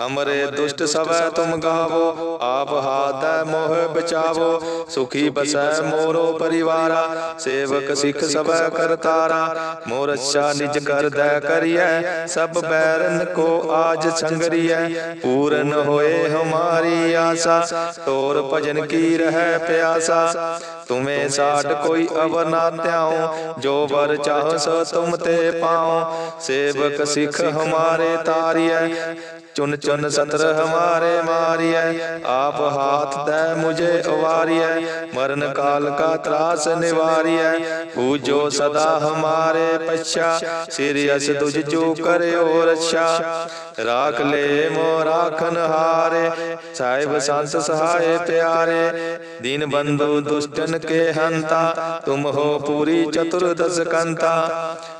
ਹਮਰੇ ਦੁਸ਼ਟ ਸਵੈ ਤੁਮ ਗਾਵੋ ਆਪ ਹਾਥੈ ਮੋਹ ਬਚਾਵੋ ਸੁਖੀ ਬਸੈ ਮੋਰੋ ਪਰਿਵਾਰਾ ਸੇਵਕ ਸਿੱਖ ਸਭੈ ਕਰਤਾਰਾ ਮੋਰ ਅੱਛਾ ਨਿਜ ਕਰਦੈ ਕਰੀਐ ਸਭ ਬੈਰਨ ਕੋ ਆਜ ਸੰਗਰੀਐ ਪੂਰਨ ਹੋਏ ਹਮਾਰੀ ਆਸਾ ਤੋਰ ਭਜਨ ਕੀ ਰਹਿ ਪਿਆਸਾ ਤੁਮੇ ਸਾਡ ਕੋਈ ਅਵਰ ਨਾ ਧਿਆਉ ਜੋ ਵਰ ਚਾਹ ਸੋ ਤੁਮ ਤੇ ਪਾਉ ਸੇਵਕ ਸਿੱਖ ਹਮਾਰੇ ਤਾਰੀਐ ਚੁਨ ਚੁਨ ਸਤਰ ਹਮਾਰੇ ਮਾਰੀਐ, ਆਪ ਹਾਥ ਦੈ ਮੁਝੇ ਉਵਾਰੀਐ ਮਰਨ ਕਾਲ ਕਾ ਤਰਾਸ ਨਿਵਾਰਿਆ ਪੂਜੋ ਸਦਾ ਹਮਾਰੇ ਪਛਾ, ਸਿਰ ਅਸ ਤੁਝ ਜੋ ਕਰਿਓ ਰੱਛਾ। ਰਾਖ ਲੈ ਮੋ ਰਾਖਨ ਹਾਰੇ, ਸਾਹਿਬ ਸੰਤ ਸਹਾਏ ਪਿਆਰੇ, ਦੀਨ ਬੰਧੂ ਦੁਸ਼ਟਨ ਕੇ ਹੰਤਾ, ਤੁਮ ਹੋ ਪੂਰੀ ਚਤੁਰਦਸ ਕੰਤਾ।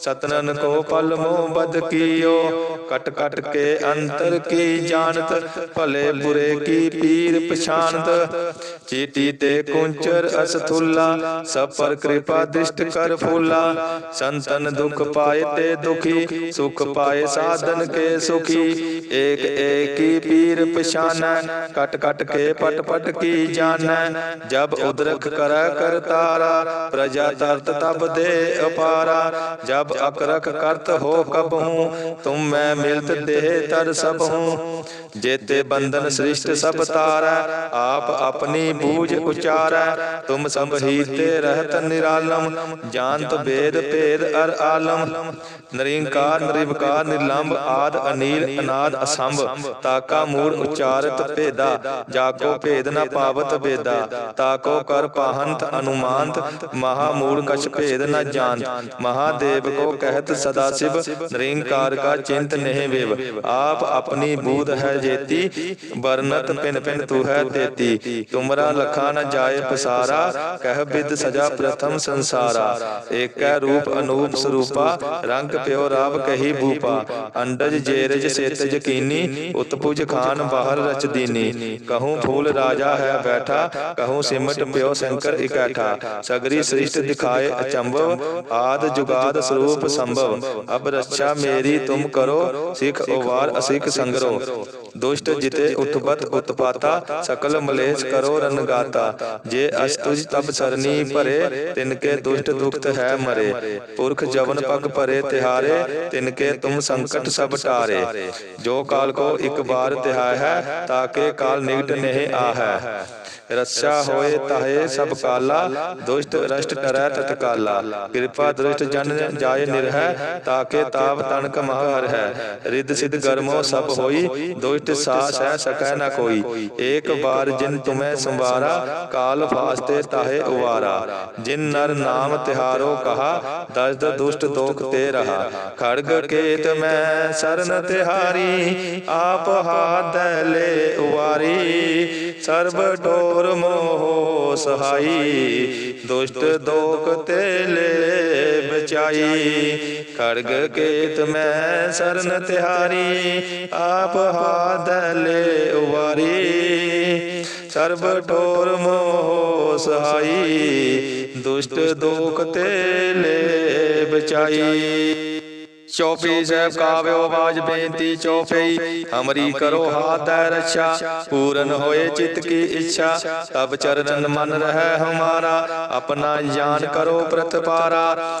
ਸਤਨਨ ਕੋ ਪਲ ਮੋ ਬਦ ਕੀਓ। ਕਟ ਕਟ ਕੇ ਅੰਤਰ ਕੀ ਜਾਣਤ, ਭਲੇ ਬੁਰੇ ਕੀ ਪੀਰ ਪਛਾਨਤ ਚੀਟੀ ਤੇ ਕੁੰਚਰ ਅਸਥੁੱਲਾ ਸਭ ਪਰ ਕਿਰਪਾ ਦ੍ਰਿਸ਼ਟ ਕਰ ਫੂਲਾ। ਸੰਤਨ ਦੁਖ ਪਾਏ ਤੇ ਦੁਖੀ, ਸੁਖ ਪਾਏ ਸਾਧਨ ਕੇ ਸੁਖੀ। ਏਕ ਏਕੀ ਪੀਰ ਪਛਾਨੈ, ਕਟ ਕਟ ਕੇ ਪਟ ਪਟ ਕੀ ਜਾਣੈ। ਜਬ ਉਦਰਖ ਕਰੈ ਕਰਤਾਰਾ, ਪ੍ਰਜਾ ਤਰਤ ਤਬ ਦੇ ਅਪਾਰਾ ਜਬ ਅਕਰਖ ਕਰਤ ਹੋ ਕਬਹੂ। ਤੁਮ ਮੈਂ ਮਿਲਤ ਦੇਹ ਤਰ ਸਭ ਹੂੰ ਜੇਤੇ ਬੰਧਨ ਸ੍ਰਿਸ਼ਟ ਸਭ ਤਾਰੈ, ਆਪ ਆਪਣੀ ਬੂਝ ਉਚਾਰੈ। ਤੁਮ ਸਭ ਹੀ ਤੇ ਨਿਰਾਲਮ, ਜਾਣਤ ਵੇਦ ਭੇਦ ਅਰ ਆਲਮ। ਨਰਿੰਕਾਰ, ਨਿਰਵਕਾਰ ਨਿਰਲੰਭ ਆਦ ਅਨੀਲ, ਅਨਾਦ ਅਸੰਭ, ਤਾਕਾ ਮੂੜ ਉਚਾਰਤ ਭੇਦਾ। ਜਾਕੋ ਭੇਦ ਨ ਪਾਵਤ ਵੇਦਾ ਤਾਕੋ ਕਰ ਪਾਹੰਤ ਅਨੁਮਾਨਤ। ਮਹਾ ਮੂੜ ਕਛ ਭੇਦ ਨ ਜਾਣਤ। ਮਹਾਦੇਵ ਕੋ ਕਹਿਤ ਸਦਾ ਸਿਵ, ਨਿਰੰਕਾਰ ਕਾ ਚਿੰਤ ਨਹਿ ਵਿਵ। ਆਪ ਆਪਣੀ ਬੂਧ ਹੈ ਜੇਤੀ ਬਰਨਤ ਪਿਨ ਪਿਨ ਤੂ ਹੈ ਤੇਤੀ। ਤੁਮਰਾ ਲਖਾ ਨ ਜਾਏ ਪਸਾਰਾ, ਕਹਿ ਬਿਦ ਸਜਾ ਪ੍ਰਥਮ ਸੰਸਾਰਾ। ਏਕੈ ਰੂਪ ਅਨੂਪ ਸਰੂਪਾ, ਰੰਗ ਪਿਓ ਰਾਵ ਕਹੀ ਭੂਪਾ। ਅੰਡਜ ਜੇਰਜ ਸੇਤਜ ਕੀਨੀ, ਉਤਪੁਜ ਖਾਨ ਬਾਹਰ ਰਚ ਦੀਨੀ। ਕਹੂੰ ਫੂਲ ਰਾਜਾ ਹੈ ਬੈਠਾ, ਕਹੂੰ ਸਿਮਟ ਪਿਓ ਸ਼ੰਕਰ ਇਕੈਠਾ। ਸਗਰੀ ਸ੍ਰਿਸ਼ਟ ਦਿਖਾਏ ਅਚੰਭਵ, ਆਦ ਜੁਗਾਦ ਸਰੂਪ ਸੰਭਵ। ਅਬ ਰੱਛਾ ਮੇਰੀ ਤੁਮ ਕਰੋ, ਸਿਖ ਉਵਾਰ ਦੁਸ਼ਟ ਜਿਤੇ ਉਤਪਤ ਉਤਪਾਤਾ ਸਕਲ ਮਲੇਸ਼ ਕਰੋ ਰਨਗਾਤਾ ਜੇ ਦੁਸ਼ਟ ਟਾਰੇ। ਜੋ ਕਾਲ ਕੋ ਕਾਲ ਨਿਕਟ ਨਹਿ ਤਾਹੇ ਸਭ ਕਾਲਾ ਦੁਸ਼ਟ ਰਸ਼ਟ ਕਰੈ ਤਤਕਾਲਾ ਕਿਰਪਾ ਦ੍ਰਿਸ਼ਟ ਜਨ ਜਾਏ ਨਿਰਹਿ ਤਾਕੇ ਤਾਪ ਤਨਕ ਮਹਰ ਹੈ ਰਿੱਧ ਸਿਧ ਗਰਮੋ ਸਭ ਹੋਈ ਦੁਸ਼ਟ ਸਾਸ ਹੈ ਸਕੈ ਨ ਕੋਈ। ਏਕ ਬਾਰ ਜਿਨ ਤੁਮੈ ਸੰਵਾਰਾ, ਕਾਲ ਫਾਸਤੇ ਤਾਹੇ ਉਵਾਰਾ। ਜਿਨ ਨਰ ਨਾਮ ਤਿਹਾਰੋ ਕਹਾ, ਦਸਦ ਦੁਸ਼ਟ ਦੋਖ ਤੇ ਰਹਾ। ਖੜਗ ਕੇਤ ਮੈਂ ਸਰਨ ਤਿਹਾਰੀ, ਆਪ ਹਾਥ ਲੈ ਉਵਾਰੀ। ਸਰਬ ਡੋਰ ਮੋਹ ਸਹਾਈ, ਦੁਸ਼ਟ ਦੋਖ ਤੇ ਲੈ ਬਚਾਈ। ਖੜਗ ਕੇਤ ਮੈਂ ਸਰਨ ਤਿਹਾਰੀ, ਆਪ ਹਾਦਲੇ ਲੈ ਉਵਾਰੀ। ਸਰਬ ਠੋਰ ਮੋਹ ਸਹਾਈ, ਦੁਸ਼ਟ ਦੋਖ ਤੇ ਲੈ ਬਚਾਈ। ਚੌਪਈ ਸਾਹਿਬ ਕਾਵਿਓ ਆਵਾਜ਼ ਬੇਨਤੀ ਚੌਪਈ, ਹਮਰੀ ਕਰੋ ਹਾਥ ਰੱਛਾ, ਪੂਰਨ ਹੋਏ ਚਿਤ ਕੀ ਇੱਛਾ। ਤਬ ਚਰਨ ਮਨ ਰਹਿ ਹਮਾਰਾ, ਆਪਣਾ ਜਾਨ ਕਰੋ ਪ੍ਰਤਪਾਰਾ।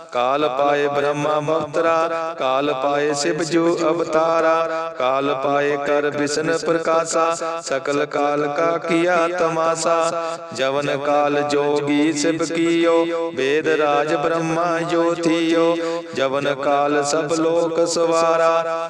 ਕਾਲ ਪਾਏ ਬ੍ਰਹਮਾ ਮੁਕਤਰਾ ਕਾਲ ਪਾਏ ਸਿਵ ਜੋ ਅਵਤਾਰਾ, ਕਾਲ ਪਾਏ ਕਰ ਵਿਸ਼ਨ ਪ੍ਰਕਾਸ਼ਾ, ਸਕਲ ਕਾਲ ਕਾ ਕੀਆ ਤਮਾਸਾ। ਜਵਨ ਕਾਲ ਜੋਗੀ ਸਿਵ ਕੀਓ, ਵੇਦ ਰਾਜ ਬ੍ਰਹਮਾ ਜੋਤੀਓ। ਜਵਨ ਕਾਲ ਸਭ ਲੋਕ ਸਵਾਰਾ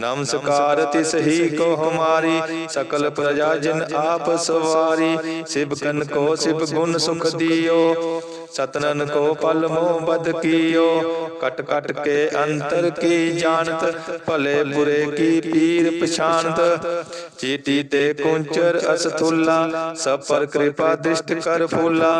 ਨਮਸਕਾਰ ਤਿਸ ਹੀ ਕੋ ਹਮਾਰੀ ਸਕਲ ਪ੍ਰਜਾ ਜਿਨ ਆਪ ਸਵਾਰੀ ਸਿਵ ਕਨ ਕੋ ਸਿਵ ਗੁਣ ਸੁਖ ਦਿਓ। ਸਤਨਨ ਕੋ ਪਲ ਮੋਹ ਬਦ ਕੀਓ। ਕਟ ਕਟ ਕੇ ਅੰਤਰ ਕੀ ਜਾਣਤ ਭਲੇ ਬੁਰੇ ਕੀ ਪੀਰ ਪਛਾਨਤ ਚੀਟੀ ਤੇ ਕੁੰਚਰ ਅਸਥੁੱਲਾ ਸਭ ਪਰ ਕਿਰਪਾ ਦ੍ਰਿਸ਼ਟ ਕਰ ਫੂਲਾ।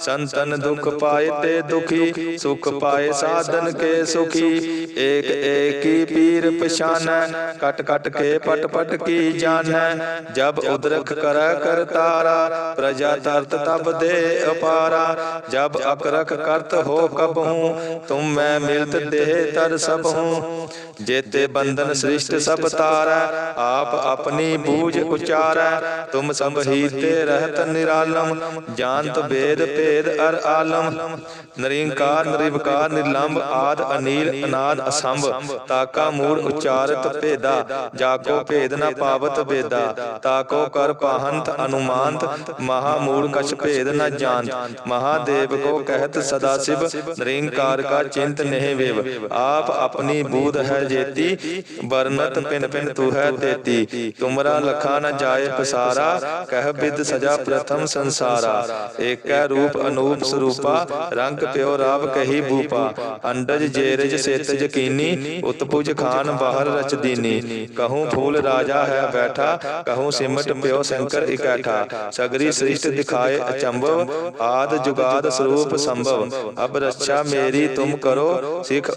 ਸੰਤਨ ਦੁਖ ਪਾਏ ਤੇ ਦੁਖੀ ਸੁਖ ਪਾਏ ਸਾਧਨ ਕੇ ਸੁਖੀ। ਏਕ ਏਕੀ ਪੀਰ ਪਛਾਨੈ ਕਟ ਕਟ ਕੇ, ਪਟ ਪਟ ਕੀ ਜਾਣੈ? ਜਬ ਉਦਰਖ ਕਰ ਕਰਤਾਰਾ ਪ੍ਰਜਾ ਤਰਤ ਤਬ ਦੇ ਅਪਾਰਾ। ਜਬ ਅਕਰਖ ਕਰਤ ਹੋ ਕਬਹੂ, ਤੁਮ ਮੈਂ ਮਿਲਤ ਦੇਹ ਤਰ ਸਭ ਹੂੰ ਜੇਤੇ ਬੰਧਨ ਸ੍ਰਿਸ਼ਟ ਸਭ ਤਾਰੈ, ਆਪ ਆਪਣੀ ਬੂਝ ਉਚਾਰੈ, ਤੁਮ ਸੰਭੀ ਤੇ ਰਹਿਤ ਨਿਰਾਲਮ, ਜਾਣਤ ਵੇਦ ਭੇਦ ਅਰ ਆਲਮ। ਨਰਿੰਕਾਰ, ਨਿਰਵਕਾਰ ਨਿਰਲੰਭ ਆਦ ਅਨੀਲ, ਅਨਾਦ ਅਸੰਭ, ਤਾਕਾ ਮੂੜ ਉਚਾਰਤ ਭੇਦਾ, ਜਾਕੋ ਭੇਦ ਨ ਪਾਵਤ ਵੇਦਾ, ਤਾਕੋ ਕਰ ਪਾਹੰਤ ਅਨੁਮਾਨਤ, ਮਹਾ ਮੂੜ ਕਛ ਭੇਦ ਨ ਜਾਣਤ। ਮਹਾਦੇਵ ਕੋ ਕਹਿਤ ਸਦਾ ਸਿਵ, ਨਿਰੰਕਾਰ ਕਾ ਚਿੰਤ ਨਹਿ ਵੇਵ। ਆਪ ਆਪਣੀ ਬੂਧ ਹੈ ਜੇਤੀ ਵਰਨਤ ਪਿਨ ਪਿਨ ਤੂ ਹੈ ਤੇਤੀ, ਤੁਮਰਾ ਲਖਾ ਨ ਜਾਏ ਪਸਾਰਾ, ਕਹਿ ਬਿਦ ਸਜਾ ਪ੍ਰਥਮ ਸੰਸਾਰਾ। ਏਕੈ ਰੂਪ ਅਨੂਪ ਸਰੂਪਾ, ਰੰਗ ਪਿਓ ਰਾਵ ਕਹੀ ਭੂਪਾ ਅੰਡਜ ਜੇਰਜ ਸੇਤ ਜਕੀਨੀ ਉਤਪੁਜ ਖਾਨ ਬਾਹਰ ਰਚ ਦੀਨੀ। ਕਹੂੰ ਫੂਲ ਰਾਜਾ ਹੈ ਬੈਠਾ, ਕਹੂੰ ਸਿਮਟ ਪਿਓ ਸ਼ੰਕਰ ਇਕੈਠਾ। ਸਗਰੀ ਸ੍ਰਿਸ਼ਟ ਦਿਖਾਏ ਅਚੰਭਵ, ਆਦ ਜੁਗਾਦ ਸਰੂਪ ਸੰਭਵ। ਅਬ ਰੱਛਾ ਮੇਰੀ ਤੁਮ ਕਰੋ, ਸਿਖ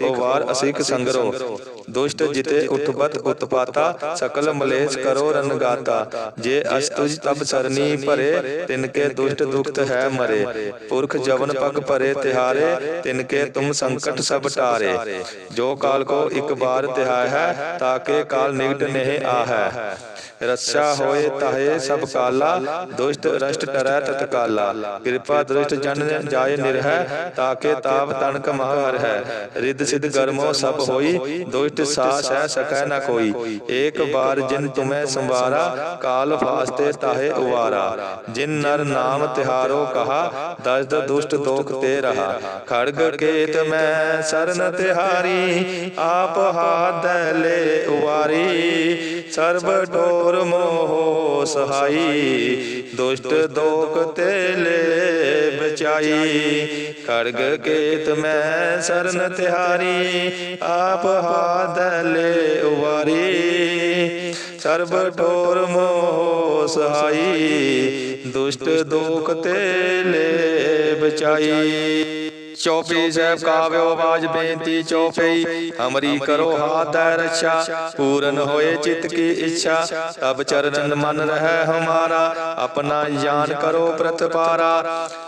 ਉਵਾਰ ਅਸਿਖ ਸੰਗਰੋ ਦੁਸ਼ਟ ਜਿਤੇ ਉਠਬਤ ਉਤਪਾਤਾ ਸਕਲ ਮਲੇਸ਼ ਕਰੋ ਰਨਗਾਤਾ ਜੇ ਅਸਤੁਜ ਤਬ ਸਰਨੀ ਭਰੇ, ਤਿਨਕੇ ਦੁਸ਼ਟ ਦੁਖਤ ਹੈ ਮਰੇ। ਪੁਰਖ ਜਵਨ ਪਗ ਭਰੇ ਤਿਹਾਰੇ, ਤਿਨਕੇ ਤੁਮ ਸੰਕਟ ਸਭ ਟਾਰੇ। ਜੋ ਕਾਲ ਕੋ ਇੱਕ ਬਾਰ ਤਿਹਾਇ ਹੈ ਤਾਕੇ ਕਾਲ ਨਿਕਟ ਨਹਿ ਆਹੈ। ਰੱਛਾ ਹੋਏ ਤਾਹੇ ਸਭ ਕਾਲਾ, ਦੁਸ਼ਟ ਰਸ਼ਟ ਟਰੈ ਤਤਕਾਲਾ ਕਿਰਪਾ ਦ੍ਰਿਸ਼ਟ ਜਨ ਜਾਏ ਨਿਰਹਿ ਤਾਕੇ ਤਾਪ ਤਨਕ ਮਹਰ ਹੈ ਰਿੱਧ ਸਿਧ ਗਰਮੋ ਸਭ ਹੋਈ ਦੁਸ਼ਟ ਸਾਸ ਹੈ ਸਕੈ ਨ ਕੋਈ। ਏਕ ਬਾਰ ਜਿਨ ਤੁਮੈ ਸੰਵਾਰਾ, ਕਾਲ ਫਾਸਤੇ ਤਾਹੇ ਉਵਾਰਾ। ਜਿਨ ਨਰ ਨਾਮ ਤਿਹਾਰੋ ਕਹਾ, ਦਸਦ ਦੁਸ਼ਟ ਦੋਖ ਤੇ ਰਹਾ। ਖੜਗ ਕੇਤ ਮੈਂ ਸਰਨ ਤਿਹਾਰੀ, ਆਪ ਹਾਥ ਲੈ ਉਵਾਰੀ। ਸਰਬ ਢੋਰ ਮੋਹ ਸਹਾਈ, ਦੁਸ਼ਟ ਦੋਖ ਤੇ ਲੈ ਬਚਾਈ। ਖੜਗ ਕੇਤ ਮੈਂ ਸਰਨ ਤਿਹਾਰੀ, ਆਪ ਹਾਥ ਉਵਾਰੀ। ਸਰਬ ਢੋਰ ਮੋਹ ਸਹਾਈ, ਦੁਸ਼ਟ ਦੋਖ ਤੇ ਲੈ ਬਚਾਈ। ਚੌਪੀ ਸਾਹਿਬ ਕਾਵਿਓ ਬਾਜ ਬੇਨਤੀ ਚੌਪਈ ਹਮਰੀ ਕਰੋ ਹਾਥ ਹੈ ਰੱਛਾ, ਪੂਰਨ ਹੋਏ ਚਿਤ ਕੀ ਇੱਛਾ। ਤਬ ਚਰਨ ਮਨ ਰਹਿ ਹਮਾਰਾ, ਆਪਣਾ ਜਾਨ ਕਰੋ ਪ੍ਰਤਪਾਰਾ।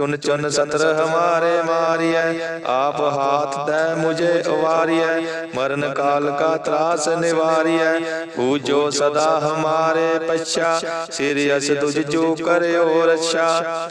ਚੁਨ ਚੁਨ ਸਤਰ ਹਮਾਰੇ ਮਾਰੀਐ। ਆਪ ਹਾਥ ਦੈ ਮੁਝੇ ਉਵਾਰੀਐ ਮਰਨ ਕਾਲ ਕਾ ਤਰਾਸ ਨਿਵਾਰੀਐ। ਪੂਜੋ ਸਦਾ ਹਮਾਰੇ ਪਛਾ। ਸਿਰ ਅਸ ਤੁਝ ਜੋ ਕਰਿਓ ਰੱਛਾ।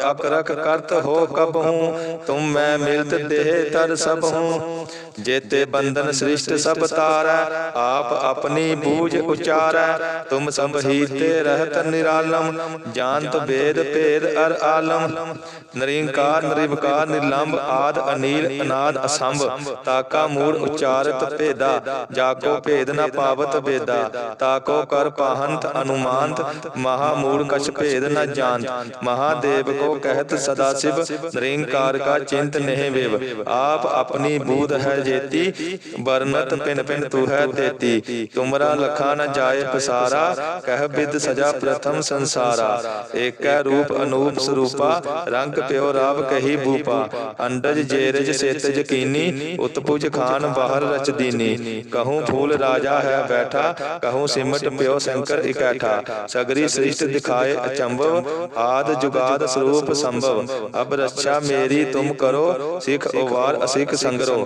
ਅਕਰਖ ਕਰਤ ਹੋ ਕਬਹੂ। ਤੁਮ ਮੈਂ ਮਿਲਤ ਦੇਹ ਤਰ ਸਭ ਹੂੰ ਜੇਤੇ ਬੰਧਨ ਸ੍ਰਿਸ਼ਟ ਸਭ ਤਾਰੈ, ਆਪ ਆਪਣੀ ਬੂਝ ਉਚਾਰੈ। ਤੁਮ ਸੰਭੀ ਤੇ ਰਹਿਤ ਨਿਰਾਲਮ, ਜਾਣਤ ਵੇਦ ਭੇਦ ਅਰ ਆਲਮ। ਨਰਿੰਕਾਰ, ਨਿਰਵਕਾਰ ਨਿਰਲੰਭ ਆਦ ਅਨੀਲ, ਅਨਾਦ ਅਸੰਭ, ਤਾਕਾ ਮੂੜ ਉਚਾਰਤ ਭੇਦਾ। ਜਾਕੋ ਭੇਦ ਨ ਪਾਵਤ ਬੇਦਾ, ਤਾਕੋ ਕਰ ਪਾਹੰਤ ਅਨੁਮਾਨਤ। ਮਹਾ ਮੂੜ ਕਛ ਭੇਦ ਨ ਜਾਣਤ। ਮਹਾਦੇਵ ਕੋ ਕਹਿਤ ਸਦਾ ਸਿਵ, ਨਿਰੰਕਾਰ ਕਾ ਚਿੰਤ ਨਹਿ ਵਿਵ। ਆਪ ਆਪਣੀ ਬੂਧ ਹੈ ਜੇਤੀ ਬਰਨਤ ਪਿਨ ਪਿਨ ਤੂ ਹੈ ਤੇਤੀ, ਤੁਮਰਾ ਲਖਾ ਨ ਜਾਏ ਪਸਾਰਾ, ਕਹਿ ਬਿਦ ਸਜਾ ਪ੍ਰਥਮ ਸੰਸਾਰਾ। ਏਕੈ ਰੂਪ ਅਨੂਪ ਸਰੂਪਾ, ਰੰਗ ਪਿਓ ਰਾਵ ਕਹੀ ਭੂਪਾ ਅੰਡਜ ਜੇਰਜ ਸੇਤਜ ਕੀਨੀ, ਉਤਪੁਜ ਖਾਨ ਬਾਹਰ ਰਚ ਦੀਨੀ। ਕਹੂੰ ਫੂਲ ਰਾਜਾ ਹੈ ਬੈਠਾ, ਕਹੂੰ ਸਿਮਟ ਪਿਓ ਸ਼ੰਕਰ ਇਕੈਠਾ। ਸਗਰੀ ਸ੍ਰਿਸ਼ਟ ਦਿਖਾਏ ਅਚੰਭਵ, ਆਦ ਜੁਗਾਦ ਸਰੂਪ ਸੰਭਵ। ਅਬ ਰੱਛਾ ਮੇਰੀ ਤੁਮ ਕਰੋ, ਸਿਖ ਉਵਾਰ ਅਸਿਖ ਸੰਗਰੋ।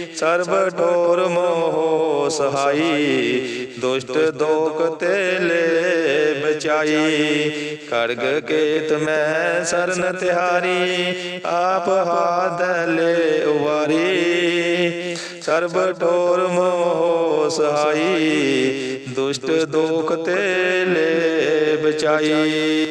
ਸਰਬ ਠੋਰ ਮੋਹ ਸਹਾਈ, ਦੁਸ਼ਟ ਦੋਖ ਤੇ ਲੈ ਬਚਾਈ ਖੜਗ ਕੇਤ ਮੈਂ ਸਰਨ ਤਿਹਾਰੀ, ਆਪ ਹਾਥ ਲੈ ਉਵਾਰੀ। ਸਰਬ ਠੋਰ ਮੋਹ ਸਹਾਈ, ਦੁਸ਼ਟ ਦੋਖ ਤੇ ਲੈ ਬਚਾਈ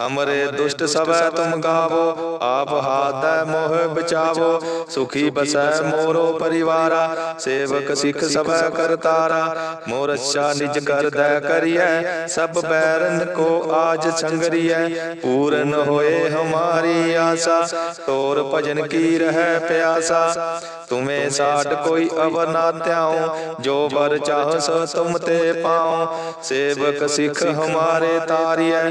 ਹਮਰੇ ਦੁਸ਼ਟ ਸਭੈ ਤੁਮ ਗਾਵੋ, ਆਪ ਹਾਥੈ ਮੋਹ ਬਚਾਵੋ, ਸੁਖੀ ਬਸੈ ਮੋਰੋ ਪਰਿਵਾਰਾ, ਸੇਵਕ ਸਿੱਖ ਸਭੈ ਕਰਤਾਰਾ ਮੋਰ ਅੱਛਾ ਨਿਜ ਕਰਦੈ ਕਰੀਐ, ਸਭ ਬੈਰਨ ਕੋ ਆਜ ਸੰਗਰੀਐ, ਪੂਰਨ ਹੋਏ ਹਮਾਰੀ ਆਸਾ, ਤੋਰ ਭਜਨ ਕੀ ਰਹਿ ਪਿਆਸਾ, ਤੁਮੇ ਸਾਡ ਕੋਈ ਅਵਰ ਨਾ ਧਿਆਉ, ਜੋ ਬਰ ਚਾਹ ਸੋ ਤੁਮ ਤੇ ਪਾਉ, ਸੇਵਕ ਸਿੱਖ ਹਮਾਰੇ ਤਾਰੀਐ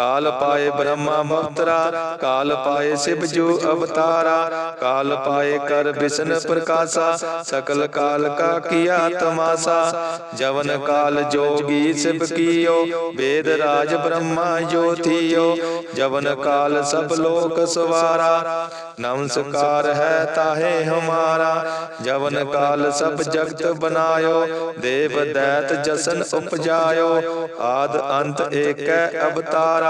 ਕਾਲ ਪਾਏ ਬ੍ਰਹਮਾ ਮਵਤਰਾ ਕਾਲ ਪਾਏ ਸਿਵ ਜੋ ਅਵਤਾਰਾ, ਕਾਲ ਪਾਏ ਕਰ ਬਿਸ਼ਨ ਪ੍ਰਕਾਸ਼ਾ, ਸਕਲ ਕਾਲ ਕਾ ਕੀਆ ਤਮਾਸਾ, ਜਵਨ ਕਾਲ ਜੋਗੀ ਸਿਵ ਕੀਓ, ਵੇਦ ਰਾਜ ਬ੍ਰਹਮਾ ਜੋਤੀਓ ਜਵਨ ਕਾਲ ਸਭ ਲੋਕ ਸਵਾਰਾ, ਨਮਸਕਾਰ ਹੈ ਤਾਹੇ ਹਮਾਰਾ, ਜਵਨ ਕਾਲ ਸਭ ਜਗਤ ਬਨਾਇਓ, ਦੇਵ ਦੈਤ ਜਸਨ ਉਪਜਾਇਓ, ਆਦ ਅੰਤ ਏਕੈ ਅਵਤਾਰਾ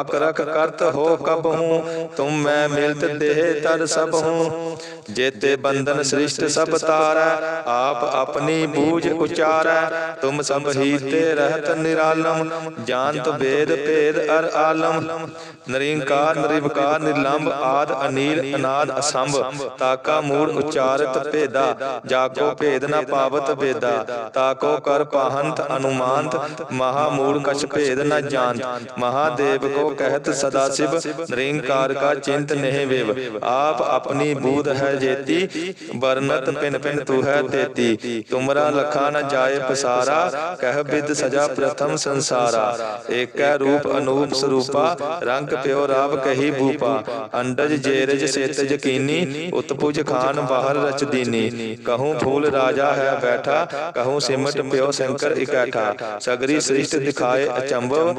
ਅਕਰਖ ਕਰਤ ਹੋ ਕਬ ਹੂੰ, ਤੁਮ ਮੈਂ ਮਿਲਤ ਦੇਹ ਤਰ ਸਭ ਹੂੰ। ਜੇਤੇ ਬੰਧਨ ਸ੍ਰਿਸ਼ਟ ਸਭ ਤਾਰੈ, ਆਪ ਆਪਣੀ ਬੂਝ ਉਚਾਰੈ। ਤੁਮ ਸਭ ਹੀ ਤੇ ਰਹਿਤ ਨਿਰਾਲਮ, ਜਾਣਤ ਵੇਦ ਭੇਦ ਅਰ ਆਲਮ। ਨਰਿੰਕਾਰ, ਨਿਰਵਕਾਰ ਨਿਰਲੰਭ ਆਦ ਅਨੀਲ, ਅਨਾਦ ਅਸੰਭ, ਤਾਕਾ ਮੂੜ ਉਚਾਰਤ ਭੇਦਾ, ਜਾਕੋ ਭੇਦ ਨ ਪਾਵਤ ਵੇਦਾ। ਤਾਕੋ ਕਰ ਪਾਹੰਤ ਅਨੁਮਾਨਤ, ਮਹਾ ਮੂੜ ਕਛ ਭੇਦ ਨ ਜਾਣਤ ਮਹਾਦੇਵ ਕੋ ਕਹਿਤ ਸਦਾ ਸਿਵ ਨਿਰੰਕਾਰ ਕਾ ਚਿੰਤ ਨਹਿ ਵਿਵ ਆਪ ਆਪਣੀ ਬੂਧ ਹੈ ਜੇਤੀ ਵਰਨਤ ਪਿਨ ਪਿਨ ਤੂ ਹੈ ਤੇਤੀ ਤੁਮਰਾ ਲਖਾ ਨ ਜਾਏ ਪਸਾਰਾ ਕਹਿ ਬਿਦ ਸਜਾ ਪ੍ਰਥਮ ਸੰਸਾਰਾ ਏਕੈ ਰੂਪ ਅਨੂਪ ਸਰੂਪਾ ਰੰਗ ਪਿਓ ਰਾਵ ਕਹੀ ਭੂਪਾ ਅੰਡਜ ਜੇਰਜ ਸੇਤਜ ਕੀਨੀ ਉਤਪੁਜ ਖਾਨ ਬਾਹਰ ਰਚ ਦੀਨੀ ਕਹੂੰ ਫੂਲ ਰਾਜਾ ਹੈ ਬੈਠਾ ਕਹੂੰ ਸਿਮਟ ਪਿਓ ਸ਼ੰਕਰ ਇਕੈਠਾ ਸਗਰੀ ਸ੍ਰਿਸ਼ਟ ਦਿਖਾਏ ਅਚੰਭਵ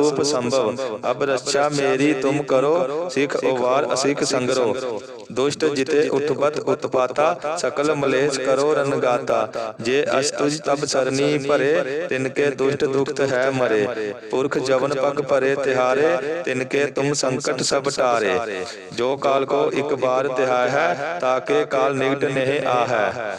ਆਦ ਜੁਗਾਦ ਸਰੂਪ ਸੰਭਵ। ਅਬ ਰੱਛਾ ਮੇਰੀ ਤੁਮ ਕਰੋ, ਸਿਖ ਉਵਾਰ ਅਸਿਖ ਸੰਗਰੋ। ਦੁਸ਼ਟ ਜਿਤੇ ਉਠਬਤ ਉਤਪਾਤਾ, ਸਕਲ ਮਲੇਸ਼ ਕਰੋ ਰਨਗਾਤਾ ਜੇ ਅਸਤੁਜ ਤਬ ਸਰਨੀ ਭਰੇ, ਤਿਨਕੇ ਦੁਸ਼ਟ ਦੁਖਤ ਹੈ ਮਰੇ। ਪੁਰਖ ਜਵਨ ਪਗ ਭਰੇ ਤਿਹਾਰੇ, ਤਿਨਕੇ ਤੁਮ ਸੰਕਟ ਸਭ ਟਾਰੇ। ਜੋ ਕਾਲ ਕੋ ਇੱਕ ਬਾਰ ਤਿਹਾਇ ਹੈ, ਤਾਕੇ ਕਾਲ ਨਿਕਟ ਨਹਿ ਆਹੈ।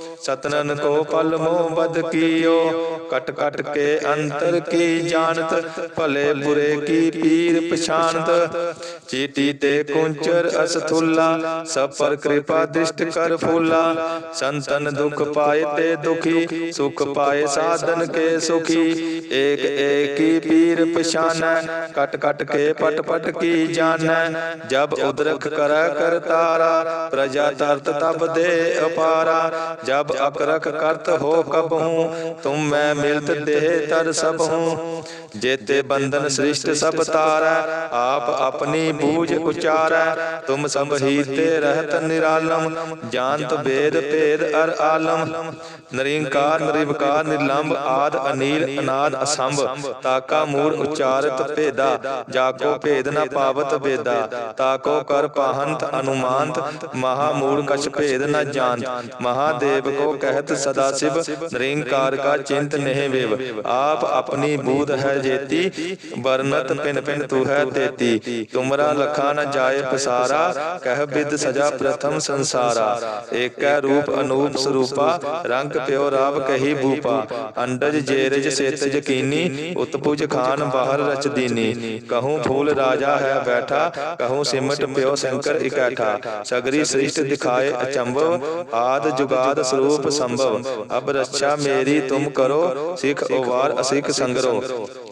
ਸਤਨਨ ਕੋ ਪਲ ਮੋਹ ਬਦ ਕੀਓ। ਕਟ ਕਟ ਕੇ ਅੰਤਰ ਕੀ ਜਾਣਤ, ਭਲੇ ਬੁਰੇ ਕੀ ਪੀਰ ਪਛਾਨਤ ਚੀਟੀ ਤੇ ਕੁੰਚਰ ਅਸਥੁੱਲਾ ਸਭ ਪਰ ਕਿਰਪਾ ਦ੍ਰਿਸ਼ਟ ਕਰ ਫੂਲਾ। ਸੰਤਨ ਦੁਖ ਪਾਏ ਤੇ ਦੁਖੀ, ਸੁਖ ਪਾਏ ਸਾਧਨ ਕੇ ਸੁਖੀ। ਏਕ ਏਕੀ ਪੀਰ ਪਛਾਨੈ, ਕਟ ਕਟ ਕੇ ਪਟ ਪਟ ਕੀ ਜਾਣੈ। ਜਬ ਉਦਰਖ ਕਰੈ ਕਰਤਾਰਾ, ਪ੍ਰਜਾ ਤਰਤ ਤਬ ਦੇ ਅਪਾਰਾ। ਜਬ ਅਕਰਖ ਕਰਤ ਹੋ ਕਬਹੂ ਤੁਮ ਮੈਂ ਮਿਲਤ ਦੇਹ ਤਰ ਸਭ ਹੂੰ। ਜੇਤੇ ਬੰਧਨ ਸ੍ਰਿਸ਼ਟ ਸਭ ਤਾਰੈ, ਆਪ ਆਪਣੀ ਬੂਝ ਉਚਾਰੈ, ਤੁਮ ਸਭ ਰਹਿਤ ਨਿਰਾਲਮ, ਜਾਣਤ ਵੇਦ ਭੇਦ ਅਰ ਆਲਮ। ਨਰਿੰਕਾਰ, ਨਿਰਵਕਾਰ ਨਿਰਲੰਭ ਆਦ ਅਨੀਲ, ਅਨਾਦ ਅਸੰਭ, ਤਾਕਾ ਮੂੜ ਉਚਾਰਤ ਭੇਦਾ, ਜਾਕੋ ਭੇਦ ਨ ਪਾਵਤ ਵੇਦਾ ਤਾਕੋ ਕਰ ਪਾਹੰਤ ਅਨੁਮਾਨਤ, ਮਹਾ ਮੂੜ ਕਛ ਭੇਦ ਨ ਜਾਣਤ। ਮਹਾਦੇਵ ਕੋ ਕਹਿਤ ਸਦਾ ਸਿਵ, ਨਿਰੰਕਾਰ ਕਾ ਚਿੰਤ ਨਹਿ ਵਿਵ। ਆਪ ਆਪਣੀ ਬੂਧ ਹੈ ਜੇਤੀ, ਵਰਨਤ ਪਿਨ ਪਿਨ ਤੂ ਹੈ ਤੇਤੀ। ਤੁਮਰਾ ਲਖਾ ਨ ਜਾਏ ਪਸਾਰਾ, ਕਹਿ ਬਿਦ ਸਜਾ ਪ੍ਰਥਮ ਸੰਸਾਰਾ। ਏਕੈ ਰੂਪ ਅਨੂਪ ਸਰੂਪਾ, ਰੰਗ ਪਿਓ ਰਾਵ ਕਹੀ ਭੂਪਾ। ਅੰਡਜ ਜੇਰਜ ਸੇਤਜ ਕੀਨੀ, ਉਤਪੁਜ ਖਾਨ ਬਾਹਰ ਰਚ ਦੀਨੀ। ਕਹੂੰ ਫੂਲ ਰਾਜਾ ਹੈ ਬੈਠਾ, ਕਹੂੰ ਸਿਮਟ ਪਿਓ ਸ਼ੰਕਰ ਇਕੈਠਾ। ਸਗਰੀ ਸ੍ਰਿਸ਼ਟ ਦਿਖਾਏ ਅਚੰਭਵ, ਆਦ ਜੁਗਾਦ ਸਰੂਪ ਸੰਭਵ। ਅਬ ਰੱਛਾ ਮੇਰੀ ਤੁਮ ਕਰੋ, ਸਿਖ ਉਵਾਰ ਅਸਿਖ ਸੰਗਰੋ।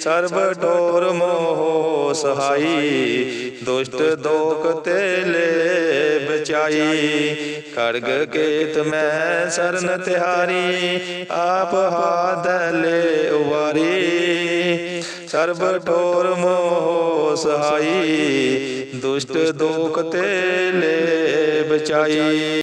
ਸਰਬ ਡੋਰ ਮੋਹ ਸਹਾਈ, ਦੁਸ਼ਟ ਦੋਖ ਤੇ ਲੈ ਬਚਾਈ ਖੜਗ ਕੇਤ ਮੈਂ ਸਰਨ ਤਿਹਾਰੀ, ਆਪ ਹਾਥ ਲੈ ਉਵਾਰੀ। ਸਰਬ ਠੋਰ ਮੋਹ ਸਹਾਈ, ਦੁਸ਼ਟ ਦੋਖ ਤੇ ਲੈ ਬਚਾਈ